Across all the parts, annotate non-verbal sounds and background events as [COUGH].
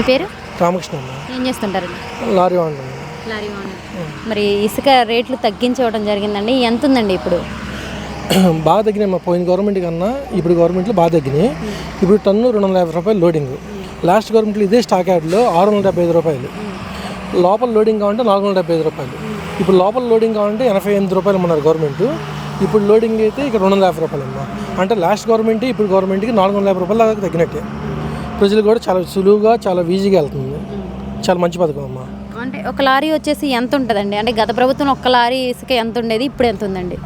మీ పేరు? రామకృష్ణ ఏం చేస్తుంటారండి లారీ లారీ మరి ఇసుక రేట్లు తగ్గించవడం జరిగిందండి. ఎంత ఉందండి ఇప్పుడు? [CLEARS THROAT] బాగా తగ్గినాయి మా పోయిన గవర్నమెంట్ కన్నా ఇప్పుడు గవర్నమెంట్లో బాగా తగ్గినాయి. ఇప్పుడు టన్ను రెండు వందల యాభై రూపాయలు లోడింగ్. లాస్ట్ గవర్నమెంట్లో ఇదే స్టాక్ యార్డ్లో ఆరు వందల డెబ్బై ఐదు రూపాయలు. లోపల లోడింగ్ కావాలంటే నాలుగు వందల డెబ్బై ఐదు రూపాయలు. ఇప్పుడు లోపల లోడింగ్ కావాలంటే ఎనభై ఎనిమిది రూపాయలు అన్నారు గవర్నమెంట్. ఇప్పుడు లోడింగ్ అయితే ఇక్కడ రెండు వందల యాభై రూపాయలు అమ్మా. అంటే లాస్ట్ గవర్నమెంట్ ఇప్పుడు గవర్నమెంట్కి నాలుగు వందల యాభై రూపాయలు దాకా తగ్గినట్టే. ప్రజలు కూడా చాలా సులువుగా చాలా ఈజీగా వెళ్తుంది. చాలా మంచి పథకం అమ్మా. అంటే ఒక లారీ వచ్చేసి ఎంత ఉంటుందండి? అంటే గత ప్రభుత్వం ఒక్క లారీ ఇసుక ఎంత ఉండేది? ఇప్పుడు ఎంత ఉందండి?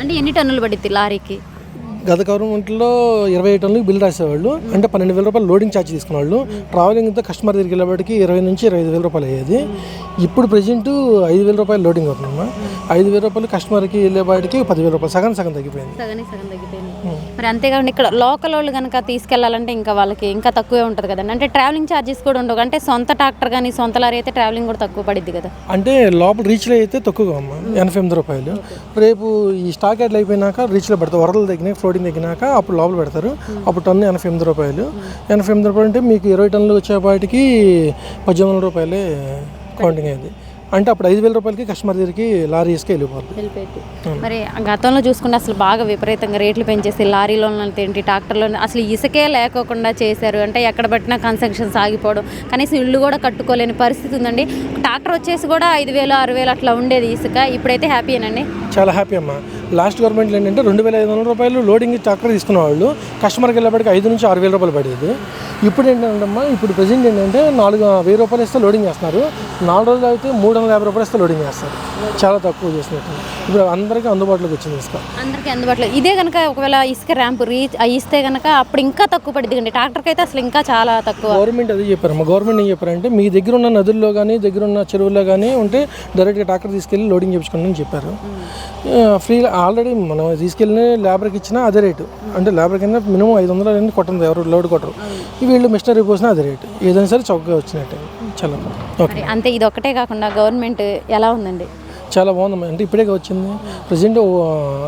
అంటే ఎన్ని టన్నులు పడుద్ది లారీకి? గత గవర్నమెంట్లో ఇరవై ఐదు టన్నులకు బిల్ రాసేవాళ్ళు. అంటే పన్నెండు వేల రూపాయలు లోడింగ్ ఛార్జ్ తీసుకునేవాళ్ళు ట్రావెలింగ్తో కస్టమర్ దగ్గరికి వెళ్ళేవాడికి ఇరవై నుంచి ఇరవై ఐదు వేల రూపాయలు అయ్యేది. ఇప్పుడు ప్రజెంట్ ఐదు వేల రూపాయలు లోడింగ్ అవుతుందమ్మా. ఐదు వేల రూపాయలు కస్టమర్కి వెళ్ళేవాడికి పదివేల రూపాయలు సగం సగం తగ్గిపోయింది. మరి అంతేకాకుండా ఇక్కడ లోకల్ వాళ్ళు కనుక తీసుకెళ్ళాలంటే ఇంకా వాళ్ళకి ఇంకా తక్కువే ఉంటుంది కదండి. అంటే ట్రావెలింగ్ ఛార్జెస్ కూడా ఉండవు. అంటే సొంత ట్రాక్టర్ కానీ సొంత లారీ అయితే ట్రావెలింగ్ కూడా తక్కువ పడిద్ది కదా. అంటే లోపల రీచ్లో అయితే తక్కువగా అమ్మా. ఎనభై ఎనిమిది రూపాయలు. రేపు ఈ స్టాక్ యాడ్లు అయిపోయినాక రీచ్లో పెడతారు వరదలు తగ్గినాయి కోటింగ్ తగ్గినాక అప్పుడు లోపల పెడతారు. అప్పుడు టన్ను ఎనభై ఎనిమిది రూపాయలు. ఎనభై ఎనిమిది రూపాయలు అంటే మీకు ఇరవై టన్నులు వచ్చేపాటికి పద్దెనిమిది వందల రూపాయలే కౌంటింగ్ అయింది అంటే అప్పుడు ఐదు వేల రూపాయలకి కస్టమర్ దగ్గరికి లారీ వేసుకు వెళ్ళిపోయింది. మరి గతంలో చూసుకుంటే అసలు బాగా విపరీతంగా రేట్లు పెంచేసి లారీలో ఏంటి ట్రాక్టర్లో అసలు ఇసుకే లేకోకుండా చేశారు. అంటే ఎక్కడ పట్టినా కన్స్ట్రక్షన్స్ ఆగిపోవడం. కనీసం ఇల్లు కూడా కట్టుకోలేని పరిస్థితి ఉందండి. ట్రాక్టర్ వచ్చేసి కూడా ఐదు వేలు ఆరు వేలు అట్లా ఉండేది ఇసుక. ఇప్పుడైతే హ్యాపీయేనండి చాలా హ్యాపీ అమ్మా. లాస్ట్ గవర్నమెంట్లో ఏంటంటే రెండు వేల ఐదు వందల రూపాయలు లోడింగ్ ట్రాక్టర్ తీసుకున్న వాళ్ళు కస్టమర్కి వెళ్ళేప్పటికి ఐదు నుంచి ఆరు వేల రూపాయలు పడేది. ఇప్పుడు ఏంటంటమ్మా ఇప్పుడు ప్రజెంట్ ఏంటంటే నాలుగు వెయ్యి రూపాయలు ఇస్తే లోడింగ్ చేస్తున్నారు. నాలుగు రోజులు అయితే మూడు వందల యాభై రూపాయలు ఇస్తే లోడింగ్ చేస్తారు. చాలా తక్కువ చేసినట్టు. ఇప్పుడు అందరికీ అందుబాటులోకి వచ్చింది ఇసుక. అందరికీ అందుబాటులో. ఇదే కనుక ఒకవేళ ఇసుక ర్యాంప్ రీచ్ ఇస్తే కనుక అప్పుడు ఇంకా తక్కువ పడిద్ది అండి ట్రాక్టర్కి అయితే అసలు ఇంకా చాలా తక్కువ. గవర్నమెంట్ అదే చెప్పారు. మా గవర్నమెంట్ ఏం చెప్పారంటే మీ దగ్గర ఉన్న నదుల్లో కానీ దగ్గర ఉన్న చెరువుల్లో కానీ ఉంటే డైరెక్ట్గా ట్రాక్టర్ తీసుకెళ్ళి లోడింగ్ చేయించుకోండి అని చెప్పారు. ఫ్రీ ఆల్రెడీ మనం తీసుకెళ్ళిన లేబర్కి ఇచ్చినా అదే రేటు. అంటే లేబర్ కింద మినిమం ఐదు వందలు అనేది కొట్టండి ఎవరు లోడ్ కొట్టరు. వీళ్ళు మిషనరీ పోసినా అదే రేటు. ఏదైనా సరే చౌకగా వచ్చినట్టే. చాలా ఓకే. అంతే ఇది ఒకటే కాకుండా గవర్నమెంట్ ఎలా ఉందండి? చాలా బాగుందమ్మా అంటే ఇప్పుడే వచ్చింది. ప్రజెంట్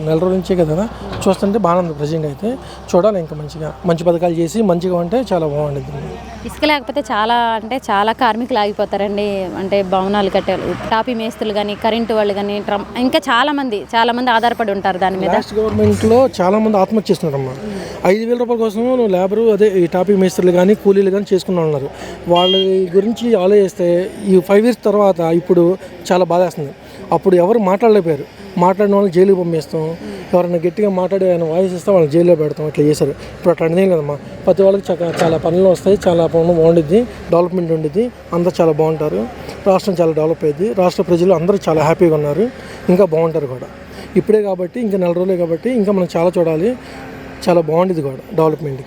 నెల రోజుల నుంచే కదా చూస్తుంటే బాగానే ఉంది ప్రజెంట్ అయితే. చూడాలి ఇంకా మంచిగా. మంచి పథకాలు చేసి మంచిగా ఉంటే చాలా బాగుంటుంది. ఇసుక లేకపోతే చాలా అంటే చాలా కార్మికులు ఆగిపోతారండి. అంటే భవనాలు కట్టారు టాపీ మేస్తులు కానీ కరెంటు వాళ్ళు కానీ ఇంకా చాలా మంది చాలా మంది ఆధారపడి ఉంటారు దాని మీద. గవర్నమెంట్లో చాలా మంది ఆత్మహత్య చేస్తున్నారమ్మా. ఐదు వేల రూపాయల కోసం లేబరు అదే ఈ టాపిక్ మేస్త్రులు కానీ కూలీలు కానీ చేసుకున్న ఉన్నారు. వాళ్ళ గురించి ఆలోచిస్తే ఈ ఫైవ్ ఇయర్స్ తర్వాత ఇప్పుడు చాలా బాధేస్తుంది. అప్పుడు ఎవరు మాట్లాడలేకపోయారు. మాట్లాడిన వాళ్ళని జైలుకి పంపిస్తాం. ఎవరైనా గట్టిగా మాట్లాడి ఆయన వాయిస్ ఇస్తే వాళ్ళని జైల్లో పెడతాం. అట్లా చేశారు. ఇప్పుడు అట్లా అనేది లేదమ్మా. ప్రతి వాళ్ళకి చాలా పనులు వస్తాయి. చాలా పనులు బాగుండిద్ది. డెవలప్మెంట్ ఉండిద్ది. అందరూ చాలా బాగుంటారు. రాష్ట్రం చాలా డెవలప్ అయ్యింది రాష్ట్ర ప్రజలు అందరూ చాలా హ్యాపీగా ఉన్నారు. ఇంకా బాగుంటారు కూడా. ఇప్పుడే కాబట్టి ఇంకా నెల రోజులే కాబట్టి ఇంకా మనం చాలా చూడాలి. చాలా బాగుండేది కూడా డెవలప్మెంట్.